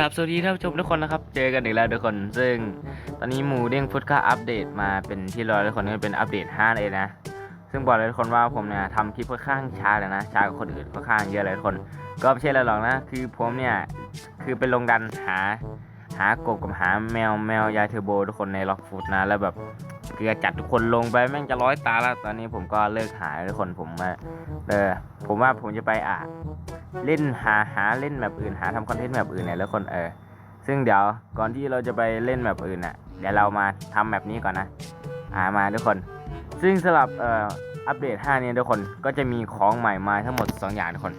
ครับสวัสดีท่านผู้ชมทุกคนนะครับ เจอกันอีกแล้วทุกคน ซึ่งตอนนี้หมูเด้งฟุตก็อัปเดตมาเป็นที่รอยทุกคนก็เป็นอัปเดต5เลยนะ ซึ่งบอกเลยทุกคนว่าผมเนี่ยทำคลิปค่อนข้างช้าเลยนะ ช้ากว่าคนอื่นค่อนข้างเยอะเลยทุกคน ก็ไม่ใช่อะไรหรอกนะ คือผมเนี่ย คือเป็นลงดันหา หากบกับหาแมวแมวยายเทอร์โบทุกคนในล็อกฟุตนะ แล้วแบบเกลือจัดทุกคนลงไปแม่งจะร้อยตาแล้ว ตอนนี้ผมก็เลิกหาทุกคนผมว่าเออผมว่าผมจะไปอะเล่นหาหาเล่นแบบอื่นหาทำคอนเทนต์แบบอื่นเนี่ยแล้วคนเออซึ่งเดี๋ยวก่อนที่เราจะไปเล่นแบบอื่นน่ะเดี๋ยวเรามาทำแบบนี้ก่อนนะ อ่ามาทุกคน ซึ่งสำหรับเอ่ออัปเดต5เนี่ยทุกคนก็จะมีของใหม่มาทั้งหมด 2 อย่างทุกคน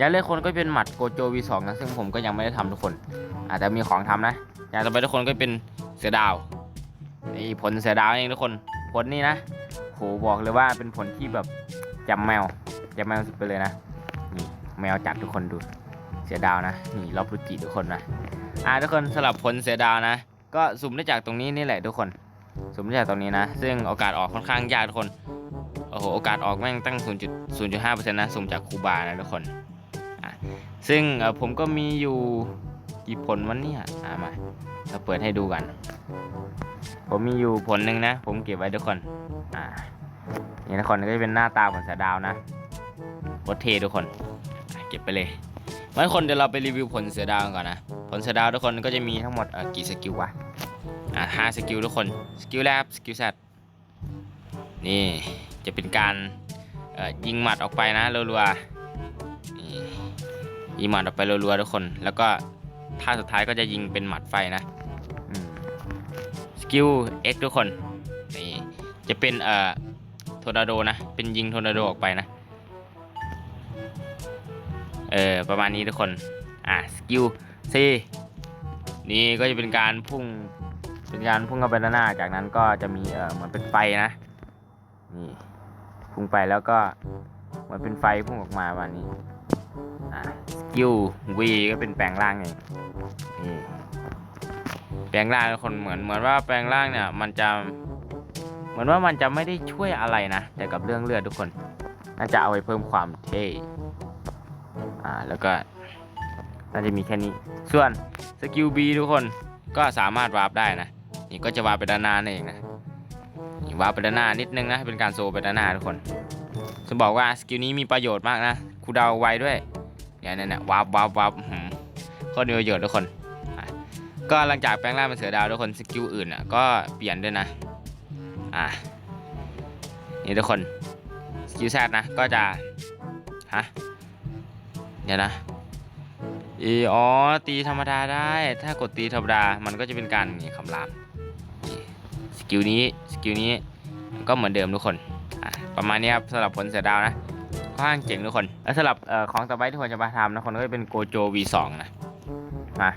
อย่างแรกคนก็เป็นหมัดโกโจ V2 นะซึ่งผมก็ยังไม่ได้ทำทุกคน อาจจะมีของทำนะ อย่างต่อไปทุกคนก็เป็นเสือดาวนี่ผลเสือดาวเองทุกคนผลนี่นะโหบอกเลยว่าเป็นผลที่แบบจำแมวจำแมวสุดไปเลยนะนี่แมวจัดทุกคนดูเสียดาวนะนี่รอบพุจิทุกคนนะอ่าทุกคนสลับผลเสียดาวนะ ก็สุ่มได้จากตรงนี้นี่แหละทุกคนสุ่มได้จากตรงนี้นะ ซึ่งโอกาสออกค่อนข้างยากทุกคนโอ้โหโอกาสออกแม่งตั้ง 0.0.5%นะสุ่มจากคูบานะทุกคน ซึ่งผมก็มีอยู่กี่ผลวันนี้อ่ามาเราเปิดให้ดูกันผมมีอยู่ผลหนึ่งนะ ผมเก็บไว้ทุกคนอ่านี่ทุกคนก็จะเป็นหน้าตาผลเสียดาวนะโคตรเททุกคนเก็บไปเลยวันคนเดี๋ยวเราไปรีวิวผลเสือดาวกันก่อนนะ ผลเสือดาวทุกคนก็จะมีทั้งหมดกี่สกิลวะอะห้าสกิลทุกคน สกิลแรกสกิลแซดนี่จะเป็นการยิงหมัดออกไปนะรัวๆ ยิงหมัดออกไปรัวๆทุกคน แล้วก็ท่าสุดท้ายก็จะยิงเป็นหมัดไฟนะสกิล X ทุกคนนี่จะเป็นเอ่อทอร์นาโดนะ เป็นยิงทอร์นาโดออกไปนะ เออประมาณนี้ทุกคน อะสกิลซีนี่ก็จะเป็นการพุ่ง เป็นการพุ่งเข้าไปด้านหน้า จากนั้นก็จะมีเออเหมือนเป็นไฟนะ นี่พุ่งไปแล้วก็เหมือนเป็นไฟพุ่งออกมาประมาณนี้ สกิลวีก็เป็นแปลงร่างไงนี่แปลงร่างทุกคนเหมือนเหมือนว่าแปลงร่างเนี่ย มันจะเหมือนว่ามันจะไม่ได้ช่วยอะไรนะ แต่กับเรื่องเลือดทุกคน น่าจะเอาไปเพิ่มความเท่อ่าแล้วก็น่าจะมีแค่นี้ ส่วนสกิล B ทุกคนก็สามารถวาร์ปได้นะนี่ก็จะวาร์ปไปด้านหน้านั่นเองนะนี่วาร์ปไปด้านหน้านิดนึงนะเป็นการโซไปด้านหน้าทุกคน จะบอกว่าสกิลนี้มีประโยชน์มากนะคูดาวไวด้วยเนี่ยเนี่ยเนี่ยวาร์ปวาร์ปวาร์ปอื้อหือโคตรมีประโยชน์ทุกคน ก็หลังจากแปลงร่างเป็นเสือดาวทุกคนสกิลอื่นอะก็เปลี่ยนด้วยนะ อะนี่ทุกคนสกิลแซดนะก็จะฮะเดี๋ยวนะอีอ๋อตีธรรมดาได้ ถ้ากดตีธรรมดามันก็จะเป็นการนี่คำรามสกิลนี้สกิลนี้ก็เหมือนเดิมทุกคน ประมาณนี้ครับสำหรับผลเสือดาวนะค่อนข้างเจ๋งทุกคน แล้วสำหรับอของต่อไปที่ควรจะมาทำนะคนก็เป็นโกโจ V2 นะมา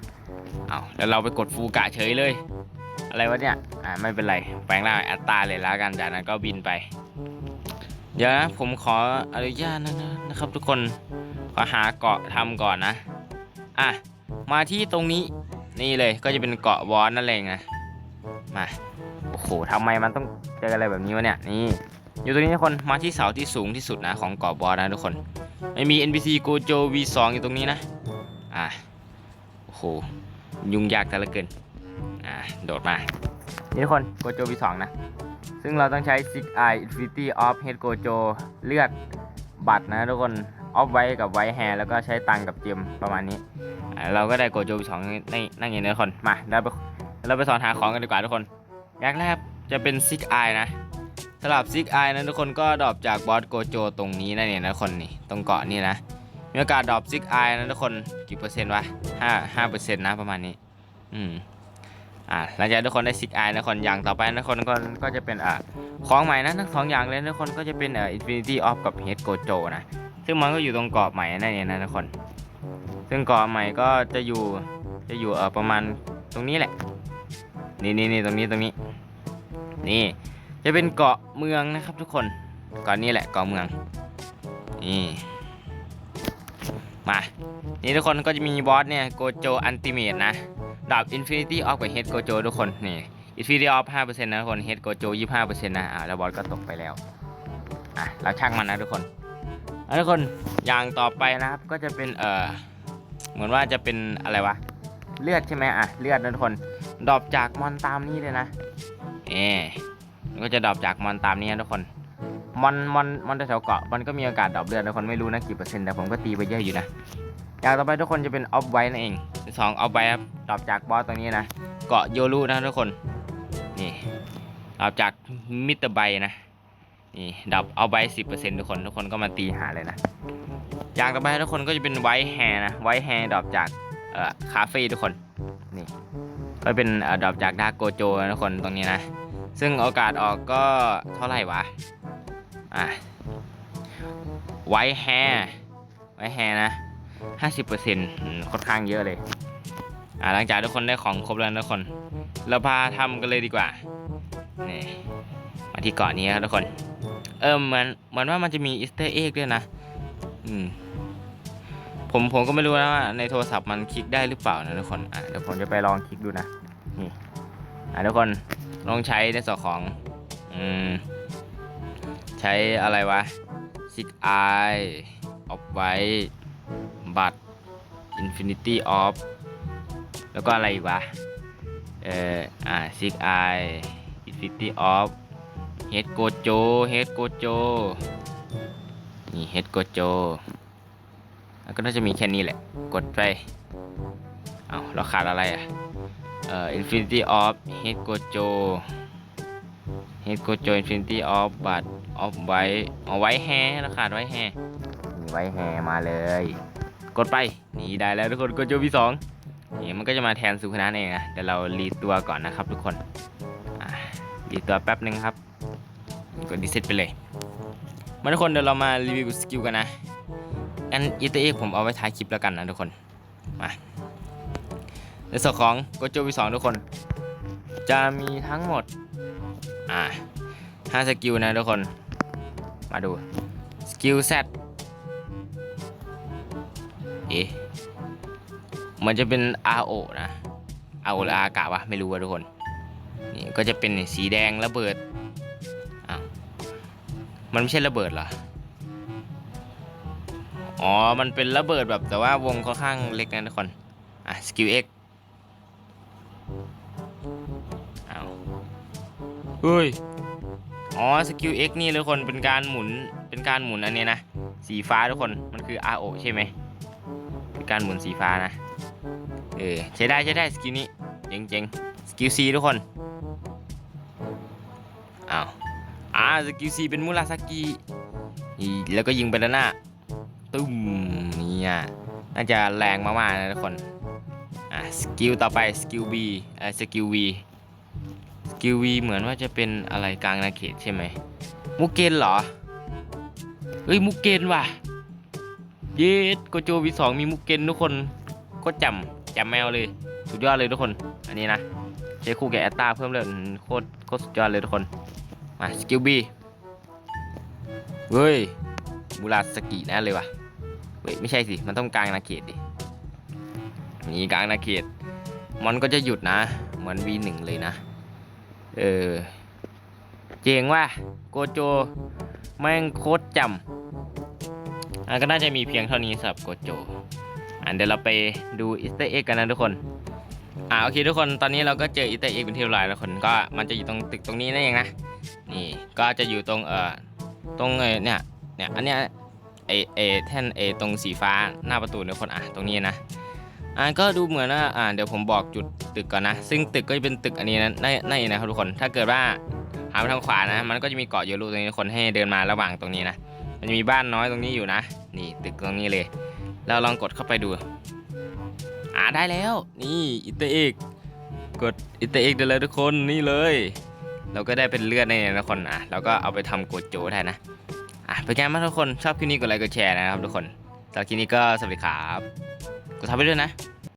เอาแล้วเราไปกดฟูกะเฉยเลย อะไรวะเนี่ยอ่าไม่เป็นไรแปลงร่างแอตตาเลยแล้วกันจากนั้นก็บินไป เดี๋ยวนะผมขออนุญาตนะนะครับ ทุกคนขอหาเกาะทำก่อนนะอะมาที่ตรงนี้นี่เลยก็จะเป็นเกาะวอนนั่นเองนะมาโอ้โหทำไมมันต้องเจออะไรแบบนี้วะเนี่ยนี่ อยู่ตรงนี้ทุกคนมาที่เสาที่สูงที่สุดนะของเกาะวอนนะทุกคนไม่มี NPC Gojo V2 อยู่ตรงนี้นะอะโอ้โหยุ่งยากแต่ละเกินอะโดดมานี่ทุกคน Gojo V2 นะ ซึ่งเราต้องใช้ Six Eye Infinity of Head Gojo เลือดบัตรนะทุกคนออฟไว้กับไว้แฮร์แล้วก็ใช้ตังกับเจมประมาณนี้อ่าเราก็ได้โกโจสองในนั่งอย่างนี้ทุกคน มาเราไปเราไปสอนหาของกันดีกว่าทุกคน อย่างแรกจะเป็นซิกไอนะ สำหรับซิกไอนะทุกคนก็ดรอปจากบอสโกโจตรงนี้นั่นเองนะทุกคนนี่ตรงเกาะนี่นะมีโอกาสดรอปซิกไอนะทุกคนกี่เปอร์เซ็นต์วะห้าห้าเปอร์เซ็นต์นะประมาณนี้ อืมอ่าหลังจากทุกคนได้ซิกไอนะทุกคนอย่างต่อไปนะทุกคนก็ก็จะเป็นอ่าของใหม่นะทั้งสองอย่างเลยนะทุกคนก็จะเป็นอ่อ Infinity of กับ Head Gojo นะซึ่งมันก็อยู่ตรงเกาะใหม่นั่นเองนะทุกคน ซึ่งเกาะใหม่ก็จะอยู่จะอยู่เออประมาณตรงนี้แหละ นี่นี่นี่ตรงนี้ตรงนี้ นี่ จะเป็นเกาะเมืองนะครับทุกคนเกาะนี้แหละเกาะเมืองนี่มานี่ทุกคนก็จะมีบอสเนี่ยโกโจอันติเมตนะดาบอินฟินิตี้ออฟกับเฮดโกโจทุกคนนี่อินฟินิตี้ออฟห้าเปอร์เซ็นต์นะทุกคนเฮดโกโจยี่ห้าเปอร์เซ็นต์นะอ่าแล้วบอสก็ตกไปแล้วอะเราช่างมันนะทุกคนแล้วทุกคนอย่างต่อไปนะครับก็จะเป็นเอ่อเหมือนว่าจะเป็นอะไรวะเลือดใช่ไหมอะเลือดนะทุกคนดรอปจากมอนตามนี้เลยนะเอ๊ ก็จะดรอปจากมอนตามนี้นะทุกคนมอนมอนมอนแถวเกาะมันก็มีโอกาสดรอปเลือดนะทุกคนไม่รู้นะกี่เปอร์เซ็นต์แต่ผมก็ตีไปเยอะอยู่นะอย่างต่อไปทุกคนจะเป็นออฟไวนั่นเองสองออฟไวครับดรอปจากบอสตัวนี้นะเกาะโยรุนะทุกคนนี่ดรอปจากมิสเตอร์ไบนะนี่ดรอปเอาไบสิบเปอร์เซ็นต์ทุกคนทุกคนก็มาตีหาเลยนะ อย่างต่อไปทุกคนก็จะเป็นไวท์แฮร์นะไวท์แฮร์ดรอปจากเอ่อคาเฟ่ทุกคนนี่ก็เป็นเอ่อดรอปจากดาโกโจนะทุกคนตรงนี้นะ ซึ่งโอกาสออกก็เท่าไหร่วะ อะไวท์แฮร์ไวท์แฮร์นะห้าสิบเปอร์เซ็นต์ค่อนข้างเยอะเลย อะหลังจากทุกคนได้ของครบแล้วนะทุกคน เราพาทำกันเลยดีกว่า นี่ มาที่เกาะนี้ครับทุกคน เออเหมือนเหมือนว่ามันจะมีอีสเตอร์เอ็กด้วยนะ อืมผมผมก็ไม่รู้นะว่าในโทรศัพท์มันคลิกได้หรือเปล่านะทุกคน อะเดี๋ยวผมจะไปลองคลิกดูนะ นี่ อะทุกคน ลองใช้ในส่วนของอืมใช้อะไรวะซิกไอออฟไว้บัตอินฟินิตี้ออฟแล้วก็อะไรอีกวะเอ่ออ่าซิกไออินฟินิตี้ออฟเฮดโกโจเฮดโกโจนี่เฮดโกโจแล้วก็น่าจะมีแค่นี้แหละ กดไป เอาเราขาดอะไรอะ อ่อ Infinity of Head Gojo Head Gojo Infinity of บัต of ไว้เอาไว้แฮเราขาดไว้แฮนี่ไว้แฮมาเลย กดไป นี่ได้แล้วทุกคนโกโจพี่สองนี่มันก็จะมาแทนสุขนันเองนะเดี๋ยวเรารีดตัวก่อนนะครับทุกคนอะรีดตัวแป๊บหนึ่งครับ กดดิเซตไปเลย มาทุกคนเดี๋ยวเรามารีวิวสกิลกันนะงั้นอีเตเอกผมเอาไว้ท้ายคลิปแล้วกันนะทุกคน มา ในส่วนของโกโจวีสองทุกคน จะมีทั้งหมด อ่าห้าสกิลนะทุกคน มาดู สกิล Z เอ๊ะมันจะเป็น RO นะ RO หรือ R กะวะ ไม่รู้ว่ะทุกคน นี่ก็จะเป็นสีแดงระเบิด อ้าว มันไม่ใช่ระเบิดเหรอ อ๋อ มันเป็นระเบิดแบบแต่ว่าวงค่อนข้างเล็กนะทุกคน อะ สกิล X เฮ้ย อ๋อ สกิล X นี่ทุกคน เป็นการหมุน เป็นการหมุนอันนี้นะ สีฟ้าทุกคน มันคือ RO ใช่ไหมเป็นการหมุนสีฟ้านะ เออ ใช้ได้ใช้ได้สกิลนี้ เจ๋งๆสกิล C ทุกคน อ้าว อ่า สกิล C เป็นมูราซากิอีแล้วก็ยิงไปด้านหน้า ตุ้มเนี่ยน่าจะแรงมากๆนะทุกคน อะ สกิลต่อไป สกิล B เอ่อ สกิล V กิล V เหมือนว่าจะเป็นอะไรกลางนาเขตใช่ไหมมุกเกนเหรอ เฮ้ยมุกเกนว่ะ เยสโกโจ V2 มีมุกเกนทุกคนก็จำจำแมวเลย สุดยอดเลยทุกคน อันนี้นะใช้คู่แกแอตตาเพิ่มเลยโคตรโคตรสุดยอดเลยทุกคน มาสกิล B เฮ้ยมูราสกิน่เลยว่ะเฮ้ยไม่ใช่สิมันต้องกลางนาเขตดินี่กลางนาเขต มันก็จะหยุดนะ เหมือน V1 เลยนะ เออ เจ๋งว่ะโกโจแม่งโคตรจำอะก็น่าจะมีเพียงเท่านี้สำหรับโกโจอะเดี๋ยวเราไปดูอีสเตอร์เอ็กกันนะทุกคนอ่าโอเคทุกคนตอนนี้เราก็เจออีสเตอร์เอ็กเป็นที่เรียบร้อยแล้วคนก็มันจะอยู่ตรงตึกตรงนี้นั่นเองนะนี่ก็จะอยู่ตรงเอ่อตรงเอเนี่ยเนี่ยอันเนี้ยเอเอแท่นเอตรงสีฟ้าหน้าประตูทุกคนอะตรงนี้นะ อ่าก็ดูเหมือนว่าอ่าเดี๋ยวผมบอกจุดตึกก่อนนะ ซึ่งตึกก็จะเป็นตึกอันนี้นะนั่นนั่นเองนะครับทุกคนถ้าเกิดว่าหาไปทางขวานะ มันก็จะมีเกาะโยรุตรงนี้ทุกคนให้เดินมาระหว่างตรงนี้นะมันจะมีบ้านน้อยตรงนี้อยู่นะ นี่ตึกตรงนี้เลย เราลองกดเข้าไปดู อ่าได้แล้ว นี่อินเตอร์เอกกดอินเตอร์เอกได้เลยทุกคนนี่เลย เราก็ได้เป็นเลือดในนี้นะทุกคนอะเราก็เอาไปทำโกโจได้นะอะเป็นไงบ้างทุกคนชอบคลิปนี้กดไลค์กดแชร์นะครับทุกคนสำหรับคลิปนี้ก็สวัสดีครับ กดทับไปด้วยนะ